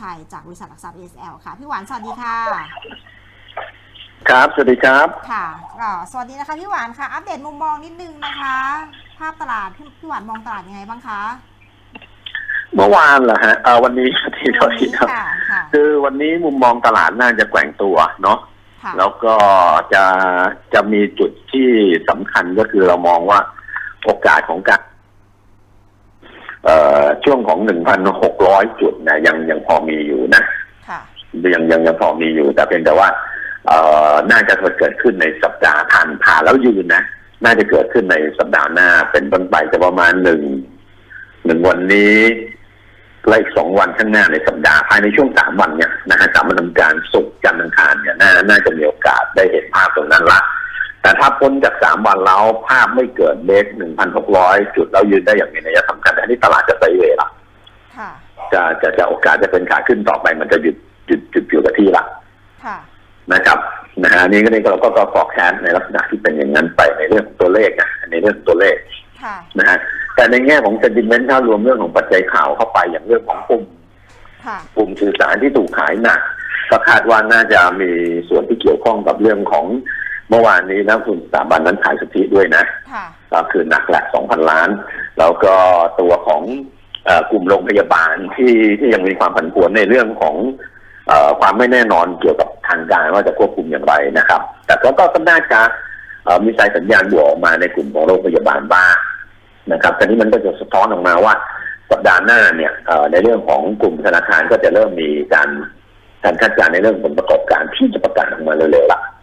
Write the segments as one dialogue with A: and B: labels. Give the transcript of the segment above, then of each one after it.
A: ชัยจากบริษัทหลักทรัพย์ ESL ค่ะ พี่หวานสวัสดีค่ะ
B: ครับ สวัสดีครับ
A: ค่ะก็สวัสดีนะคะพี่หวานค่ะ อัปเดตมุมมองนิดนึงนะคะ ภาพตลาดพี่พี่หวานมองตลาดยังไงบ้างคะ
B: เมื่อวานเหรอฮะเออวันนี้ทีเดียวทีครับ
A: ค่ะค่ะ
B: คือวันนี้มุมมองตลาดน่าจะแกว่งตัวเนาะ
A: ค่ะ
B: แล้วก็จะจะมีจุดที่สำคัญก็คือเรามองว่าโอกาสของการเอ่อ ช่วงของหนึ่งพันหกร้อยจุดนะยังยังพอมีอยู่นะ
A: ค่ะ
B: ยังยังยังพอมีอยู่ แต่เพียงแต่ว่าเอ่อน่าจะเกิดขึ้นในสัปดาห์ผ่านผ่านแล้วยืนนะ น่าจะเกิดขึ้นในสัปดาห์หน้า เป็นต้นไปจะประมาณหนึ่งหนึ่งวันนี้และอีกสองวันข้างหน้าในสัปดาห์ภายในช่วงสามวันเนี่ยนะฮะสามวันทำการศุกร์จันทร์อังคารเนี่ยน่าน่าจะมีโอกาสได้เห็นภาพตรงนั้นละ แต่ถ้าพ้นจากสามวันแล้วภาพไม่เกิดเลขหนึ่งพันหกร้อยจุดแล้วยืนได้อย่างมีนัยสำคัญแต่อันนี้ตลาดจะไซด์เวย์ละ
A: ค่ะ
B: จะจะจะโอกาสจะเป็นขาขึ้นต่อไปมันจะหยุดหยุดหยุดอยู่กับที่ละ
A: ค่ะ
B: นะครับนะฮะอันนี่ก็นี่เราก็ก็ฟอกแคสในลักษณะที่เป็นอย่างนั้นไปในเรื่องของตัวเลขนะในเรื่องของตัวเลข
A: ค่ะ
B: นะฮะแต่ในแง่ของเซนติเมนต์ถ้ารวมเรื่องของปัจจัยข่าวเข้าไปอย่างเรื่องของกลุ่ม
A: ค่ะ
B: กลุ่มสื่อสารที่ถูกขายหนักก็คาดว่าน่าจะมีส่วนที่เกี่ยวข้องกับเรื่องของ เมื่อวานนี้นักลงทุนสถาบันนั้นขายสุทธิด้วยนะ
A: ค่ะ
B: ก็คือหนักแหละ2,000ล้าน แล้วก็ตัวของเออกลุ่มโรงพยาบาลที่ที่ยังมีความผันผวนในเรื่องของเออความไม่แน่นอนเกี่ยวกับทางการว่าจะควบคุมอย่างไรนะครับ แต่ก็ก็ก็น่าจะเอ่อมีสายสัญญาณบวกออกมาในกลุ่มของโรงพยาบาลบ้างนะครับแต่นี้มันก็จะสะท้อนออกมาว่าสัปดาห์หน้าเนี่ยเอ่อในเรื่องของกลุ่มธนาคารก็จะเริ่มมีการการคาดการณ์ในเรื่องผลประกอบการที่จะประกาศออกมาเร็วๆละ
A: ได้ค่ะแล้ว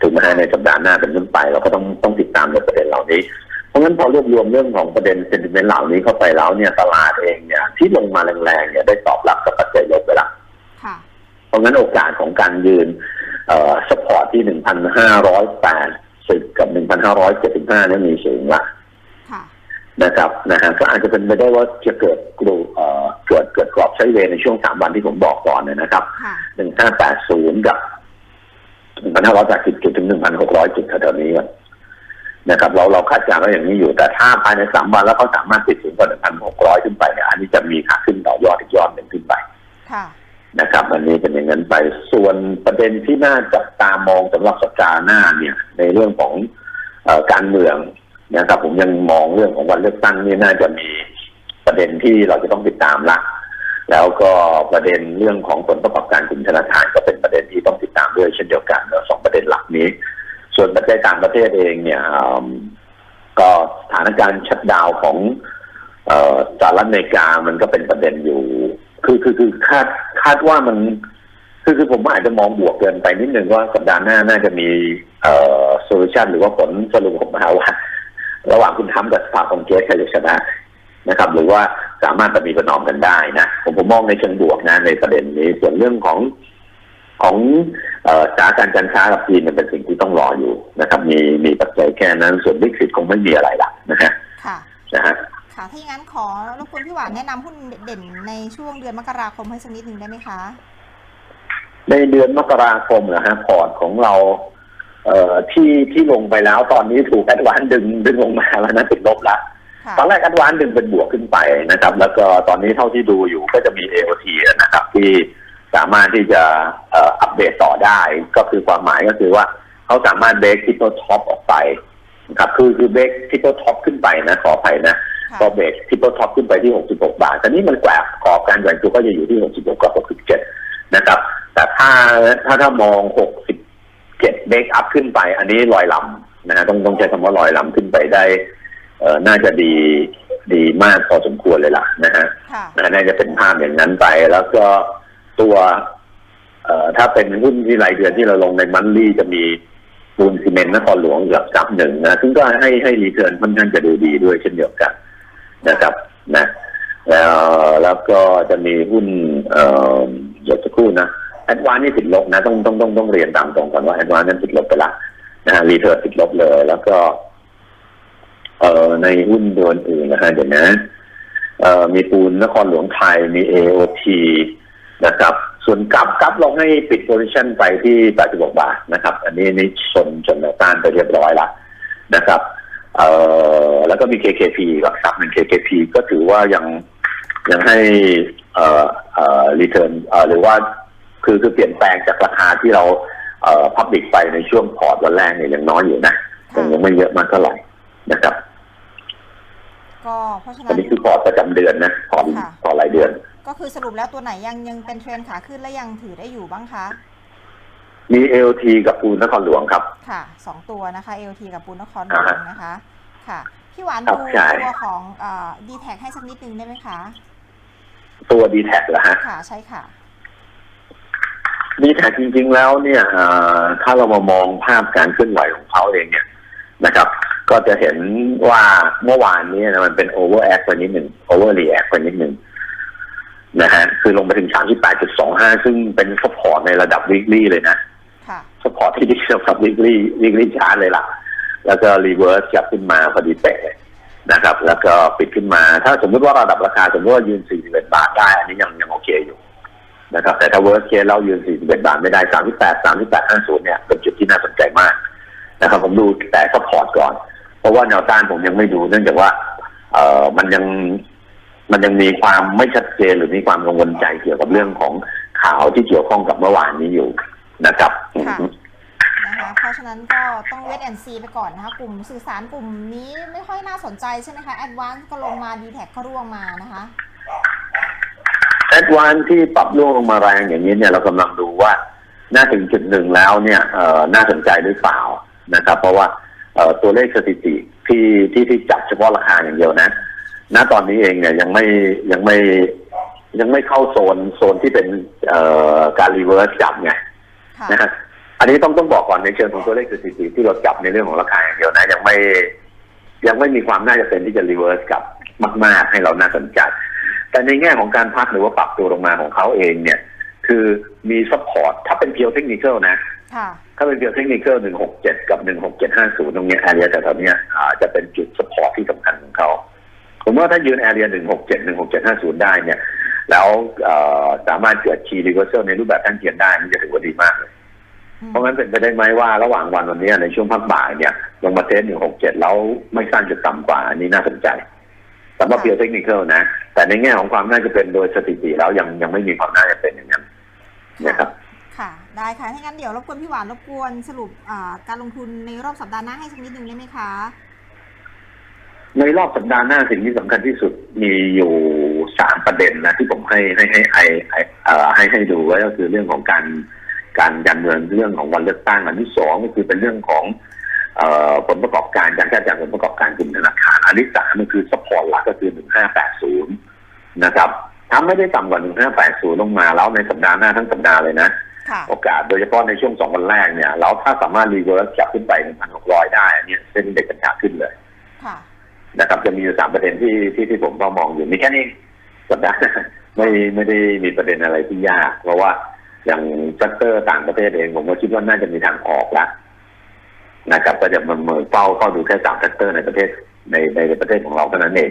B: ถูกไหมฮะในสัปดาห์หน้าเป็นต้นไปเราก็ต้องต้องติดตามในประเด็นเหล่านี้ เพราะงั้นพอรวบรวมเรื่องของประเด็นเซนติเมนต์เหล่านี้เข้าไปแล้วเนี่ยตลาดเองเนี่ยที่ลงมาแรงๆเนี่ยได้ตอบรับกับปัจจัยลบไปละ
A: ค่ะ
B: เพราะงั้นโอกาสของการยืนเอ่อสปอร์ตที่1,580กับ1,575เนี่ยมีสูงละ
A: ค่ะ
B: นะครับนะฮะก็อาจจะเป็นไปได้ว่าจะเกิดกรูเอ่อเกิดเกิดกรอบไซด์เวย์ในช่วงสามวันที่ผมบอกก่อนเนี่ยนะครับ
A: ค่ะ
B: หนึ่งห้าแปดศูนย์กับ หนึ่งพันห้าร้อยแปดสิบจุดถึงหนึ่งพันหกร้อยจุดแถวๆนี้ก่อนนะครับ เราเราคาดการณ์ว่าอย่างนี้อยู่ แต่ถ้าภายในสามวันแล้วเขาสามารถติดถึงกว่าหนึ่งพันหกร้อยขึ้นไปเนี่ยอันนี้จะมีขาขึ้นต่อยอดอีกยอดหนึ่งขึ้นไป
A: ค่ะ
B: นะครับ อันนี้เป็นอย่างนั้นไป ส่วนประเด็นที่น่าจับตามองสำหรับสัปดาห์หน้าเนี่ย ในเรื่องของเออการเมืองนะครับผมยังมองเรื่องของวันเลือกตั้งนี่น่าจะมีประเด็นที่เราจะต้องติดตามละ แล้วก็ประเด็นเรื่องของผลประกอบการกลุ่มธนาคารก็เป็นประเด็นที่ต้องติดตามด้วยเช่นเดียวกันสองประเด็นหลักนี้ ส่วนประเทศต่างประเทศเองเนี่ยก็สถานการณ์ชัดดาวของสหรัฐอเมริกามันก็เป็นประเด็นอยู่ คือคือคือคาดคาดว่ามันคือคือผมอาจจะมองบวกเกินไปนิดนึงว่าสัปดาห์หน้าน่าจะมีเอ่อโซลูชันหรือว่าผลสรุปออกมาว่า ระหว่างคุณทำกับสภาคองเกรสใครจะชนะนะครับ หรือว่า สามารถประนีประนอมกันได้นะผมผมมองในเชิงบวกนะในประเด็นนี้ส่วนเรื่องของของเอ่อสถานการณ์การค้ากับจีนเนี่ยเป็นสิ่งที่ต้องรออยู่นะครับ มีมีปัจจัยแค่นั้น ส่วนวิกฤตคงไม่มีอะไรละนะฮะ
A: ค่ะ
B: นะฮะ
A: ค่ะถ้าอย่างนั้นขอรบกวนพี่หวานแนะนำหุ้นเด่นในช่วงเดือนมกราคมให้สักนิดหนึ่งได้ไหมคะ
B: ในเดือนมกราคมนะฮะพอร์ตของเรา เอ่อที่ที่ลงไปแล้วตอนนี้ถูกแอดวานดึงดึงลงมาแล้วนะติดลบละ
A: ค่ะ
B: ตอนแรกแอดวานดึงเป็นบวกขึ้นไปนะครับ แล้วก็ตอนนี้เท่าที่ดูอยู่ก็จะมี AOT นะครับ ที่สามารถที่จะเอ่ออัปเดตต่อได้ ก็คือความหมายก็คือว่าเขาสามารถเบรกทิปเปิลท็อปออกไปนะครับคือคือเบรกทิปเปิลท็อปขึ้นไปนะขออภัยนะ
A: ค่ะ
B: ก็เบรกทิปเปิลท็อปขึ้นไปที่ 66 บาทตอนนี้มันแกว่งกรอบการแกว่งตัวก็จะอยู่ที่ 66 กับ 67 นะครับ แต่ถ้าถ้าถ้ามอง 67 เบรกอัพขึ้นไป อันนี้ลอยลำนะฮะต้องต้องใช้คำว่าลอยลำขึ้นไปได้เอ่อ น่าจะดีดีมากพอสมควรเลยล่ะนะฮะ
A: ค่ะ
B: นะน่าจะเป็นภาพอย่างนั้นไปแล้วก็ตัวเอ่อถ้าเป็นหุ้นที่รายเดือนที่เราลงในมันลี่จะมีปูนซีเมนต์นครหลวงกับซับหนึ่งนะซึ่งก็ให้ให้รีเทิร์นค่อนข้างจะดูดีด้วยเช่นเดียวกันนะครับนะแล้วแล้วก็จะมีหุ้นเอ่อเดี๋ยวสักครู่นะแอดวานนี่ติดลบนะต้องต้องต้องต้องเรียนตามตรงก่อนว่าแอดวานนั้นติดลบไปละนะฮะรีเทิร์นติดลบเลย แล้วก็ เอ่อในหุ้นโดนอื่นนะฮะเดี๋ยวนะเอ่อมีปูนนครหลวงไทยมี AOT นะครับ ส่วนกับกับเราให้ปิดโพซิชันไปที่86บาทนะครับ อันนี้นี่ชนจนแนวต้านไปเรียบร้อยละนะครับ เอ่อแล้วก็มี KKP กับซับหนึ่ง KKP ก็ถือว่ายังยังให้เอ่อเอ่อรีเทิร์นเอ่อหรือว่าคือคือเปลี่ยนแปลงจากราคาที่เราเอ่อพับบิกไปในช่วงพอร์ตวันแรกเนี่ยยังน้อยอยู่นะยั
A: ค่ะ
B: งยังไม่เยอะมากเท่าไหร่นะครับ
A: ก็เพราะฉะ
B: อั
A: นั้นน
B: นี้คือพอร์ตประจำเดือนนะพอร์ต
A: ค่ะ
B: พอร์ตรายเดือน
A: ก็คือสรุปแล้วตัวไหนยังยังเป็นเทรนขาขึ้นและยังถือได้อยู่บ้างคะ
B: มี LT กับปูนนครหลวงครับ
A: ค่ะสองตัวนะคะ LT กับปูนนครหลวงนะคะ ค่ะ พี่หวาน
B: ครั
A: ดู
B: บใช่
A: ตัวของดีแท็ให้สักนิดนึงได้ไหมคะ
B: ตัว d t แท็เหรอฮะ
A: ค่ะใช่ค่ะ
B: ดีแท็จริง ๆ แล้วเนี่ยเอ่อถ้าเรามามองภาพการเคลื่อนไหวของเขาเองเนี่ยนะครับ ก็จะเห็นว่าเมื่อวานนี้นะมันเป็นโอเวอร์แอคไปนิดหนึ่งโอเวอร์รีแอคไปนิดหนึ่งนะฮะคือลงไปถึง 38.25 ซึ่งเป็นสปอร์ตในระดับวิกฤตเลยนะ
A: ค่ะ
B: สปอร์ตที่ดีสำหรับวิกฤตวิกฤตชาร์จเลยล่ะ แล้วก็รีเวิร์สกลับขึ้นมาพอดีเป๊ะเลยนะครับ แล้วก็ปิดขึ้นมา ถ้าสมมติว่าระดับราคาสมมติว่ายืน 41 บาทได้ อันนี้ยังยังโอเคอยู่นะครับ แต่ถ้าเวิร์สเคสเรายืน 41 บาทไม่ได้ 38 38 50 เนี่ย เป็นจุดที่น่าสนใจมากนะครับ ผมดูแต่สปอร์ตก่อนเพ ราะว่าแนวต้านผมยังไม่ดูเนื่องจากว่า เอ่อมันยังมันยังมีความไม่ชัดเจนหรือมีความกังวลใจเกี่ยวกับเรื่องของข่าวที่เกี่ยวข้องกับเมื่อวานนี้อยู่นะครับ
A: ค่ะนะคะเพราะฉะนั้นก็ต้องเวทแอนซีไปก่อนนะคะ กลุ่มสื่อสารกลุ่มนี้ไม่ค่อยน่าสนใจใช่ไหมคะแอดวานซ์ก็ลงมาดีแท็ก็ร่วงมานะคะ
B: แอดวานที่ปรับร่วงลงมาแรงอย่างนี้เนี่ยเรากำลังดูว่า น่าถึงจุดหนึ่งแล้วเนี่ยเอ่อน่าสนใจหรือเปล่านะครับ เพราะว่าเอ่อ ตัวเลขสถิติที่ที่ที่จับเฉพาะราคาอย่างเดียวนะ ณ ตอนนี้เองเนี่ยยังไม่ยังไม่ยังไม่เข้าโซนโซนที่เป็นเอ่อการรีเวิร์สจับไง
A: ค่ะ
B: นะฮะอันนี้ต้องต้องบอกก่อนในเชิงของตัวเลขสถิติที่เราจับในเรื่องของราคาอย่างเดียวนะยังไม่ยังไม่มีความน่าจะเป็นที่จะรีเวิร์สกลับมาก ๆ ให้เราน่าสนใจแต่ในแง่ของการพักหรือว่าปรับตัวลงมาของเขาเองเนี่ย คือมีซัพพอร์ตถ้าเป็นเพียวเทคนิคนะ
A: ค่ะ
B: ถ้าเป็นเพียวเทคนิคหนึ่งหกเจ็ดกับหนึ่งหกเจ็ดห้าศูนย์ตรงเนี้ยแอเรียแต่ตอนเนี้ยอ่าจะเป็นจุดซัพพอร์ตที่สำคัญของเขาผมว่าถ้ายืนแอเรียหนึ่งหกเจ็ดหนึ่งหกเจ็ดห้าศูนย์ได้เนี่ย แล้วเอ่อสามารถเกิดคีรีเวอร์เซลในรูปแบบท่านเทียนได้นี่จะถือว่าดีมากเลยเพราะงั้นเป็นไปได้ไหมว่าระหว่างวันวันนี้ในช่วงพักบ่ายเนี่ยลงมาเทสหนึ่งหกเจ็ดแล้วไม่สั้นจะต่ำกว่าอันนี้น่าสนใจสำหรับ
A: ค่ะ
B: เพียวเทคนิคนะ แต่ในแง่ของความน่าจะเป็นโดยสถิติแล้วยังยังไม่มีความน่าจะเป็นอย่างนั้น นะครับ
A: ค่ะ ได้ค่ะ ถ้างั้นเดี๋ยวรบกวนพี่หวานรบกวนสรุปอ่าการลงทุนในรอบสัปดาห์หน้าให้สักนิดนึงได้ไหมคะ
B: ในรอบสัปดาห์หน้าสิ่งที่สำคัญที่สุดมีอยู่สามประเด็นนะที่ผมให้ให้ให้ให้ให้เอ่อให้ให้ดูไว้ก็คือเรื่องของการการการเมืองเรื่องของวันเลือกตั้งอันที่สองก็คือเป็นเรื่องของเอ่อผลประกอบการการคาดการณ์ผลประกอบการกลุ่มธนาคารอันที่สามก็คือสปอร์ตหลักก็คือหนึ่งห้าแปดศูนย์นะครับ ถ้าไม่ได้ต่ำกว่าหนึ่งห้าแปดศูนย์ลงมาแล้วในสัปดาห์หน้าทั้งสัปดาห์เลยนะ
A: ค่ะ
B: โอกาสโดยเฉพาะในช่วงสองวันแรกเนี่ย เราถ้าสามารถรีเวิร์สกลับขึ้นไปหนึ่งพันหกร้อยได้อันเนี้ยเส้นเด็กกัญชาขึ้นเลย
A: ค่ะ
B: นะครับจะมีอยู่สามประเด็นที่ที่ที่ผมก็มองอยู่มีแค่นี้สัปดาห์หน้าไม่ไม่ได้มีประเด็นอะไรที่ยาก เพราะว่าอย่างซัตเตอร์ต่างประเทศเองผมก็คิดว่าน่าจะมีทางออกแล้วนะครับก็จะมาเมือเฝ้าเฝ้าดูแค่สามซัตเตอร์ในประเทศในในประเทศของเราเท่านั้นเอง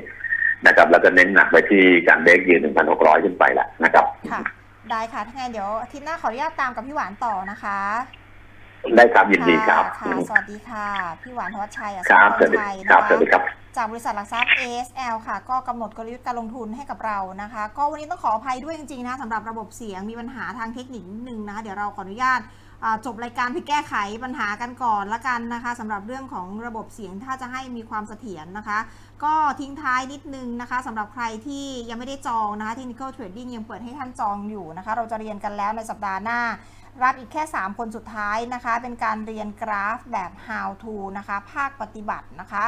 B: นะครับแล้วก็เน้นหนักไปที่การเบรกยืนหนึ่งพันหกร้อยขึ้นไปแหละนะครับ
A: ค่ะ ได้ค่ะถ้าไงนเดี๋ยวอาทิตย์หน้าขออนุญาตตามกับพี่หวานต่อนะคะ
B: ได้ครับยินดีครับ
A: ค่ะสวัสดีค่ะ พี่หวานธวัชชัยอัศ
B: ครับ
A: พ
B: สวัสดี
A: ชัย
B: ครั
A: นะ
B: บสวัสดี
A: คะ
B: ครับ
A: จากบริษัทหลักทรัพย์ ASL ค่ะ ก็กำหนดกลยุทธ์การลงทุนให้กับเรานะคะ ก็วันนี้ต้องขออภัยด้วยจริงๆนะสำหรับระบบเสียงมีปัญหาทางเทคนิคนิดนึงนะคะเดี๋ยวเราขออนุญาตอ่า จบรายการไปแก้ไขปัญหากันก่อนละกันนะคะสำหรับเรื่องของระบบเสียงถ้าจะให้มีความเสถียรนะคะ ก็ทิ้งท้ายนิดนึงนะคะสำหรับใครที่ยังไม่ได้จองนะคะ Technical Trading ยังเปิดให้ท่านจองอยู่นะคะ เราจะเรียนกันแล้วในสัปดาห์หน้า รับอีกแค่ 3 คนสุดท้ายนะคะ เป็นการเรียนกราฟแบบ how to นะคะ ภาคปฏิบัตินะคะ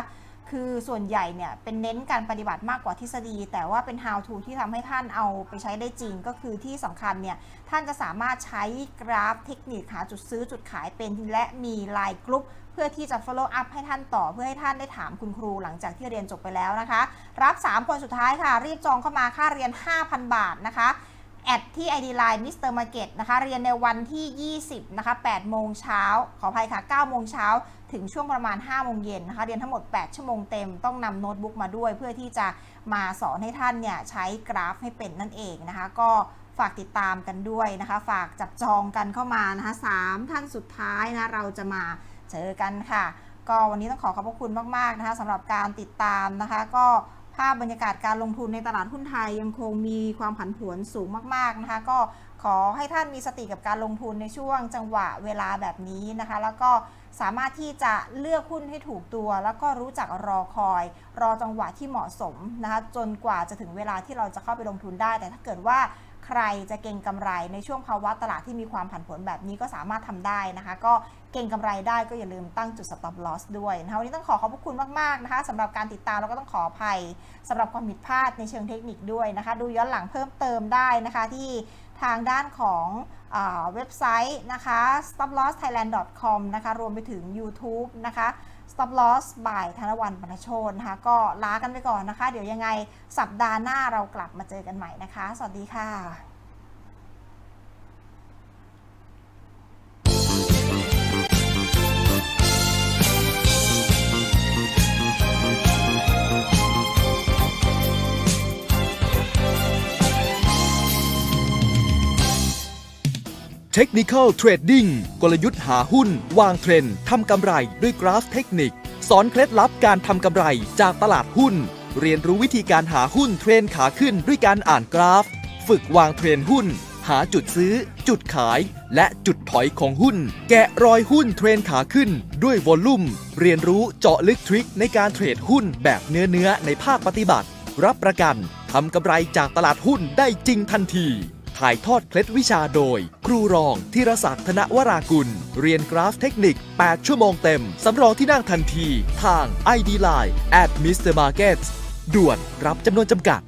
A: คือส่วนใหญ่เนี่ยเป็นเน้นการปฏิบัติมากกว่าทฤษฎี แต่ว่าเป็น how to ที่ทำให้ท่านเอาไปใช้ได้จริง ก็คือที่สำคัญเนี่ยท่านจะสามารถใช้กราฟเทคนิคหาจุดซื้อจุดขายเป็นและมีไลน์กรุ๊ปเพื่อที่จะ follow up ให้ท่านต่อเพื่อให้ท่านได้ถามคุณครูหลังจากที่เรียนจบไปแล้วนะคะ รับ 3 คนสุดท้ายค่ะ รีบจองเข้ามาค่าเรียน 5,000 บาทนะคะ แอดที่ ID Line Mr. Market นะคะ เรียนในวันที่ 20 นะคะ 8 โมงเช้า ขออภัยค่ะ 9 โมงเช้า ถึงช่วงประมาณ 5 โมงเย็นนะคะ เรียนทั้งหมด 8 ชั่วโมงเต็ม ต้องนำโน้ตบุ๊กมาด้วย เพื่อที่จะมาสอนให้ท่านเนี่ย ใช้กราฟให้เป็นนั่นเองนะคะ ก็ฝากติดตามกันด้วยนะคะ ฝากจับจองกันเข้ามานะคะสามท่านสุดท้ายนะ เราจะมาเจอกันค่ะ ก็วันนี้ต้องขอขอบพระคุณมากๆนะคะสำหรับการติดตามนะคะ ก็ ภาพบรรยากาศการลงทุนในตลาดหุ้นไทยยังคงมีความผันผวนสูงมาก ๆ นะคะ ก็ขอให้ท่านมีสติกับการลงทุนในช่วงจังหวะเวลาแบบนี้นะคะ แล้วก็สามารถที่จะเลือกหุ้นให้ถูกตัว แล้วก็รู้จักรอคอย รอจังหวะที่เหมาะสมนะคะ จนกว่าจะถึงเวลาที่เราจะเข้าไปลงทุนได้ แต่ถ้าเกิดว่า ใครจะเก็งกำไรในช่วงภาวะตลาดที่มีความผันผวนแบบนี้ก็สามารถทำได้นะคะ ก็เก็งกำไรได้ก็อย่าลืมตั้งจุด stop loss ด้วยนะคะวันนี้ต้องขอขอบพระคุณมากๆนะคะสำหรับการติดตามแล้วก็ต้องขออภัยสำหรับความผิดพลาดในเชิงเทคนิคด้วยนะคะ ดูย้อนหลังเพิ่มเติมได้นะคะที่ทางด้านของเว็บไซต์นะคะ stoplosthailand.com นะคะรวมไปถึง YouTube นะคะ stop loss by ธนวันปนชโชนนะคะ ก็ลากันไปก่อนนะคะ เดี๋ยวยังไงสัปดาห์หน้าเรากลับมาเจอกันใหม่นะคะ สวัสดีค่ะ
C: เทคนิค a l Trading กลยุทธ์หาหุ้น วางเทรนด์ทำกำไรด้วยกราฟเทคนิค สอนเคล็ดลับการทำกำไรจากตลาดหุ้น เรียนรู้วิธีการหาหุ้นเทรนขาขึ้นด้วยการอ่านกราฟ ฝึกวางเทรนหุ้น หาจุดซื้อ จุดขาย และจุดถอยของหุ้น แกะรอยหุ้นเทรนขาขึ้น ด้วยวอลลุ่ม เรียนรู้เจาะลึกทริคในการเทรดหุ้นแบบเนื้อเนื้อในภาคปฏิบัติ รับประกันทำกำไรจากตลาดหุ้นได้จริงทันที ถ่ายทอดเคล็ดวิชาโดย ครูรองธีรศักดิ์ธนวรากุล เรียนกราฟเทคนิค 8 ชั่วโมงเต็ม สำรองที่นั่งทันที ทาง ID Line at Mr. Markets ด่วนรับจำนวนจำกัด